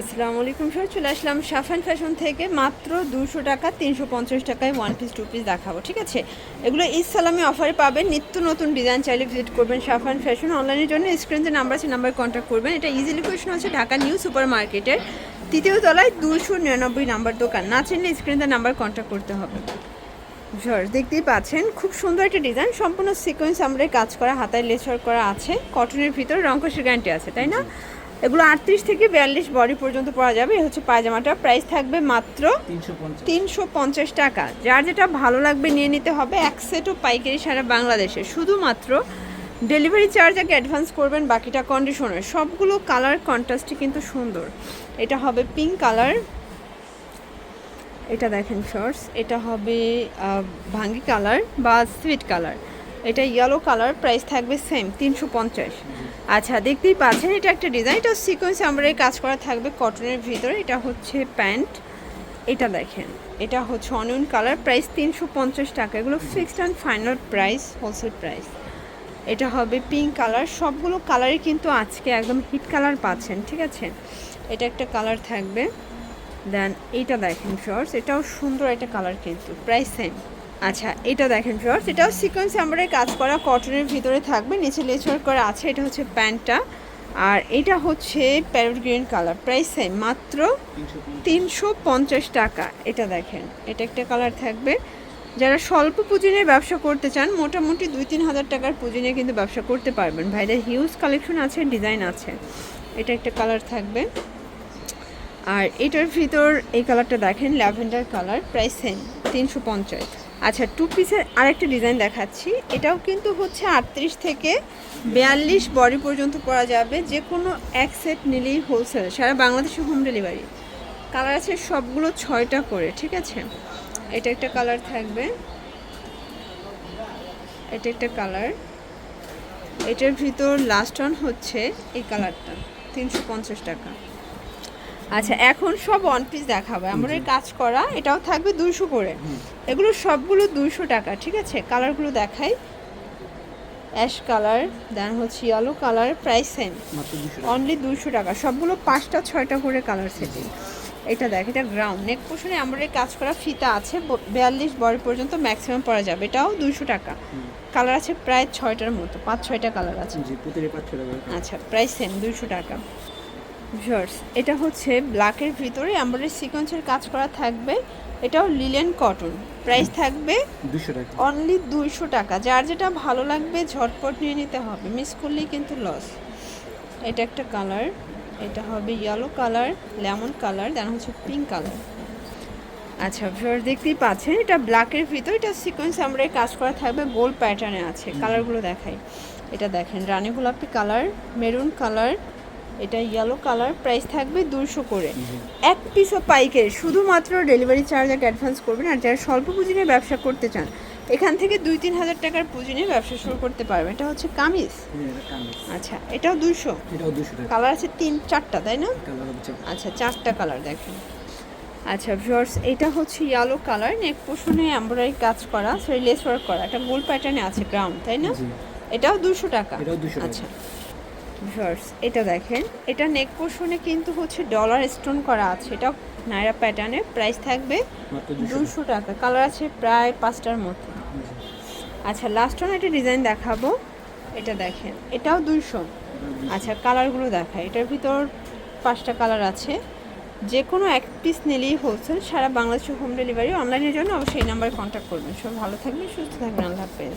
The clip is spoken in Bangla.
আসসালামু আলাইকুম স্যার চলে আসলাম সাফান ফ্যাশন থেকে। মাত্র দুশো টাকা, তিনশো পঞ্চাশ টাকায় ওয়ান পিস টু পিস দেখাবো, ঠিক আছে? এগুলো ঈদ সালামি অফারে পাবেন। নিত্য নতুন ডিজাইন চাইলে ভিজিট করবেন সাফান ফ্যাশন। অনলাইনের জন্য স্ক্রিন যে নাম্বার আছে নাম্বার কন্ট্যাক্ট করবেন। এটা ইজিলি কোয়েশন হচ্ছে ঢাকা নিউ সুপার মার্কেটের তৃতীয় তলায় দুশো নিরানব্বই নাম্বার দোকান। না চিনলে স্ক্রিনে নাম্বার কন্ট্যাক্ট করতে হবে। জর্জ দেখতেই পাচ্ছেন, খুব সুন্দর একটা ডিজাইন সম্পূর্ণ সিকোয়েন্স আমরা কাজ করা, হাতায় লেচার করা আছে। কটনের ভিতরে রঙ্কশের গ্যারান্টি আছে, তাই না? এগুলো আটত্রিশ থেকে বিয়াল্লিশ বডি পর্যন্ত পরা যাবে। হচ্ছে পায়জামাটা। প্রাইস থাকবে মাত্র তিনশো পঞ্চাশ। তিনশো পঞ্চাশ টাকা। যার যেটা ভালো লাগবে নিয়ে নিতে হবে এক সেটও পাইকারি সারা বাংলাদেশে। শুধুমাত্র ডেলিভারি চার্জ আগে অ্যাডভান্স করবেন বাকিটা কন্ডিশনার সবগুলো কালার কন্ট্রাস্টই কিন্তু সুন্দর। এটা হবে পিঙ্ক কালার এটা দেখেন শর্টস এটা হবে ভাঙ্গি কালার বা সুইট কালার এটা ইয়েলো কালার প্রাইস থাকবে সেম তিনশো পঞ্চাশ। আচ্ছা দেখতেই পাচ্ছেন, এটা একটা ডিজাইন এটা সিকোয়েন্স আমরা কাজ করা থাকবে কটনের ভিতরে। এটা হচ্ছে প্যান্ট এটা দেখেন, এটা হচ্ছে অনিয়ন কালার প্রাইস তিনশো পঞ্চাশ টাকা। এগুলো fixed and final price wholesale price এটা হবে পিঙ্ক কালার সবগুলো কালারই কিন্তু আজকে একদম হিট কালার পাচ্ছেন, ঠিক আছে? এটা একটা কালার থাকবে। দেন এইটা দেখেন শর্টস এটাও সুন্দর একটা কালার কিন্তু প্রাইস সেম আচ্ছা এটা দেখেন শর্টস এটাও সিকোয়েন্স আমরা কাজ করা কটনের ভিতরে থাকবে, নিচে লেচার করা আছে, এটা হচ্ছে প্যান্টটা। আর এটা হচ্ছে parrot green colour price same মাত্র তিনশো পঞ্চাশ টাকা। এটা দেখেন, এটা একটা কালার থাকবে। যারা স্বল্প পুঁজি নিয়ে ব্যবসা করতে চান, মোটামুটি দুই তিন হাজার টাকার পুঁজি নিয়ে কিন্তু ব্যবসা করতে পারবেন। ভাইদের হিউজ কালেকশন আছে ডিজাইন আছে। এটা একটা কালার থাকবে। আর এটার ভিতর এই কালারটা দেখেন ল্যাভেন্ডার কালার প্রাইস সেম তিনশো পঞ্চাশ। আচ্ছা টু পিসের আরেকটা ডিজাইন দেখাচ্ছি। এটাও কিন্তু হচ্ছে আটত্রিশ থেকে বিয়াল্লিশ বডি পর্যন্ত পরা যাবে। যে কোনো এক সেট নিলেই হোলসেল সারা বাংলাদেশে হোম ডেলিভারি কালার আছে সবগুলো ছয়টা করে, ঠিক আছে? এটা একটা কালার থাকবে। এটা একটা কালার এটার ভিতর লাস্ট অন হচ্ছে এই কালারটা তিনশো পঞ্চাশ টাকা। আচ্ছা এখন সব ওয়ান পিস দেখাবো। আমরা কাজ করা এটাও থাকবে দুইশো করে। এগুলো সবগুলো দুইশো টাকা ঠিক আছে? কালারগুলো দেখাই। অ্যাশ কালার দেন হচ্ছে yellow colour price same only দুইশো টাকা। সবগুলো পাঁচটা ছয়টা করে কালার সেটিং এটা দেখ এটা গ্রাউন্ড নেক পোষণে আমরা কাজ করা ফিতা আছে বিয়াল্লিশ বডি পর্যন্ত ম্যাক্সিমাম পরা যাবে। এটাও দুশো টাকা। কালার আছে প্রায় ছয়টার মতো পাঁচ ছয়টা কালার আছে। আচ্ছা প্রাইস সেম দুশো টাকা। ভিউয়ার্স এটা হচ্ছে ব্ল্যাকের ভিতরে আমরা সিকোয়েন্সের কাজ করা থাকবে। এটাও লিলেন কটন। প্রাইস থাকবে দুশো টাকা। অনলি দুইশো টাকা। যার যেটা ভালো লাগবে ঝটপট নিয়ে নিতে হবে। মিস করলেই কিন্তু লস। এটা একটা কালার। এটা হবে yellow colour lemon colour then হচ্ছে পিঙ্ক কালার। আচ্ছা ভিউয়ার দেখতেই পাচ্ছেন এটা ব্ল্যাকের ভিতর এটা সিকোয়েন্স আমরা কাজ করা থাকবে গোল প্যাটার্নে আছে। কালারগুলো দেখাই। এটা দেখেন রানী গোলাপি কালার মেরুন কালার এটা ইয়েলো কালার প্রাইস থাকবে দুশো করে। এক পিসও পাইকারি শুধুমাত্র ডেলিভারি চার্জ এক অ্যাডভান্স করবেন আর যারা স্বল্প পুঁজি নিয়ে ব্যবসা করতে চান এখান থেকে দুই তিন হাজার টাকার পুঁজি নিয়ে ব্যবসা শুরু করতে পারবেন। এটা হচ্ছে কামিজ। এটা। আচ্ছা এটাও দুশো কালার আছে তিন চারটা তাই না? আচ্ছা চারটা কালার দেখেন। আচ্ছা ভিউয়ার্স এটা হচ্ছে ইয়েলো কালার নেক পোষণে এমব্রয়ডারি কাজ করা সরি লেস ওয়ার্ক করা। একটা গোল প্যাটার্নে আছে গ্রাউন্ড তাই না? এটাও দুশো টাকা। এটাও 200 টাকা। আচ্ছা ভিউয়ার্স এটা দেখেন। এটা নেক পোষণে কিন্তু হচ্ছে ডলার স্টোন করা আছে। এটা নাইরা প্যাটার্নে প্রাইস থাকবে দুশো দুশো টাকা। কালার আছে প্রায় পাঁচটার মতো আচ্ছা লাস্ট ওয়ান একটা ডিজাইন দেখাবো। এটা দেখেন এটাও দুইশো। আচ্ছা কালারগুলো দেখায় এটার ভিতর পাঁচটা কালার আছে। যে কোনো এক পিস নিলেই হোলসেল সারা বাংলাদেশে হোম ডেলিভারি অনলাইনের জন্য অবশ্যই এই নাম্বারে কন্ট্যাক্ট করবেন। সব ভালো থাকবেন সুস্থ থাকবেন। আল্লাহ হাফেজ।